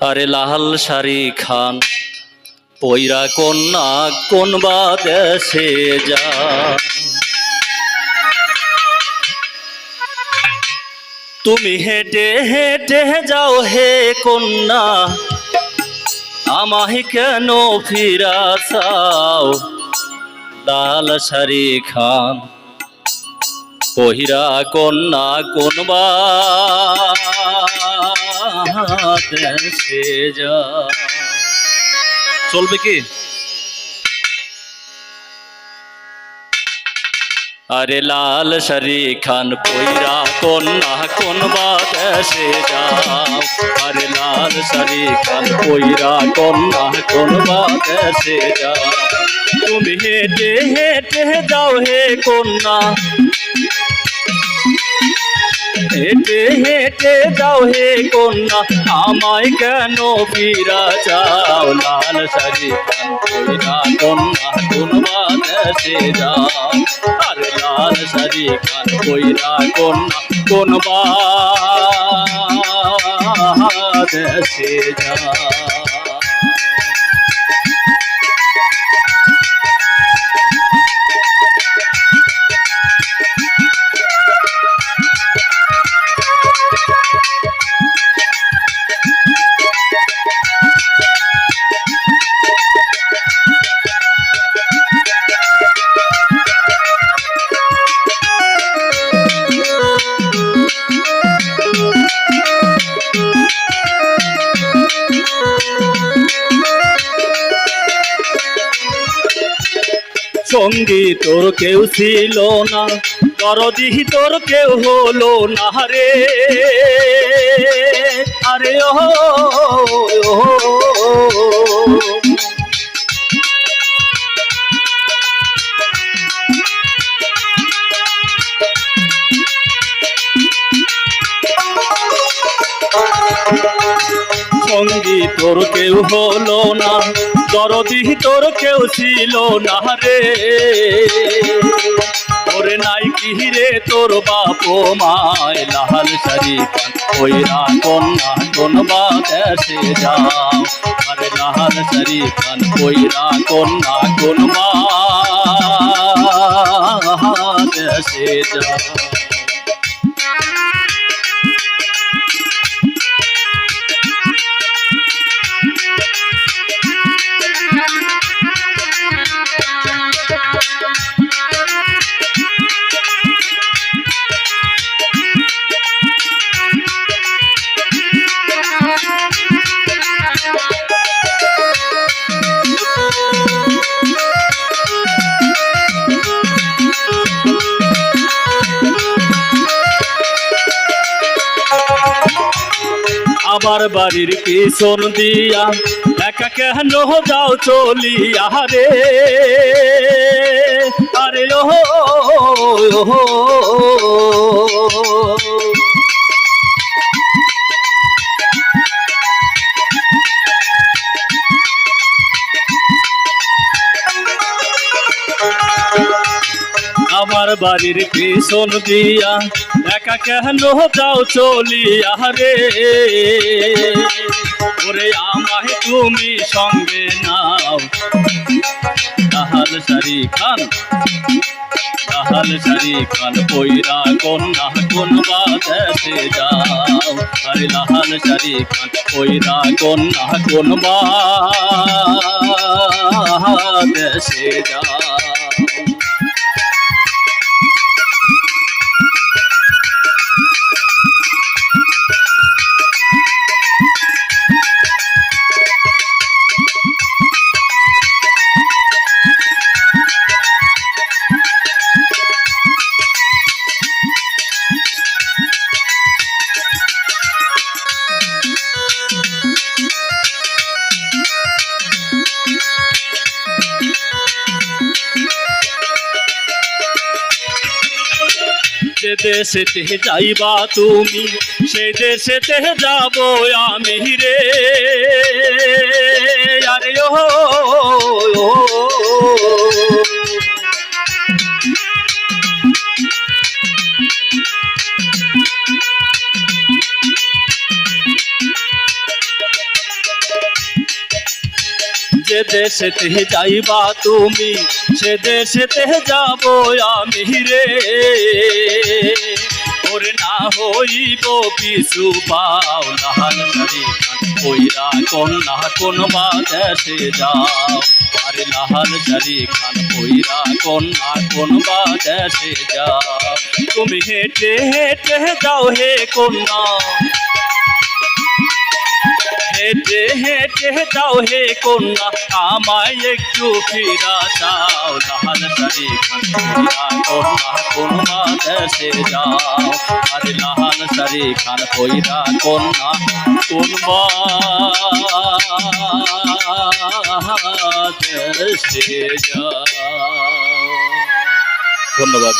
আরে লাল শাড়ি খান পৈরা কন্যা কোন বা দেশে যা তুমি হেঁটে হেঁটে যাও হে কন্যা, আমায় কেন ফিরা চাও লাল শাড়ি খান কহিরা কন্যা কোন বা দেশে যা চলবে কি? আরে লাল শাড়ি খান পইরা কন্যা কোন দেশে যাও। আরে লাল শাড়ি খান পইরা কন্যা কোন বা দেশে যাও। তুমি হেঁটে হেঁটে যাও হে কন্যা হেঁটে হেঁটে যাও হে কন্যা, আমায় কেন ফিরা যাও লাল শাড়ি কন্যা কোন বা দেশে যাও। আরে লাল শাড়ি খান কইরা কন্যা কোন বা দেশে যা সঙ্গী তোর কেউ ছিল না দরদি তোর কেউ হলো না রে। আরে ও সঙ্গী তোর কেউ হলো না, দরদি তোর কেউ ছিল না রে। ওরে নাই কি রে তোর বাপ মায়, লাল শাড়ি ওইরা কন্যা কোন বা দেশে যাও। আরে লাল শাড়ি খান ওইরা কন্যা কোন বা দেশে যাও। আমার বাড়ির পিছন দিয়া, একা কেন যাও চলিয়া রে? আরে ও আমার বাড়ির পিছন দিয়া একা কেন যাও চলিয়া রে ওরে আমায় তুমি সঙ্গে নাও। তাহাল শাড়ি খান, তাহাল শাড়ি খান পইরা কন্যা কোন দেশে যাও। আরে লাহাল শাড়ি খান পইরা কন্যা কোন দেশে যাও। যে দেশেতে যাইবা তুমি সে দেশেতে যাব আমি রে আরে ও যে দেশেতে যাইবা তুমি সে দেশেতে যাব আমি রে হইব পিছু পাও শাড়ি খান কইরা কন্যা কোন বা দেশে যাও। আরে লাহান জারি খান কইরা কন্যা কোন বা দেশে যাও। তুমি হেঁটে হেঁটে যাও হে কন্যা হেঁটে হেঁটে যাও হে কন্যা, আমায় একটু ফিরা চাও লাল শাড়ি খান কইরা কন্যা কোন দেশে যাও। আরে লাল শাড়ি খান কইরা কন্যা কোন দেশে যাও। ধন্যবাদ।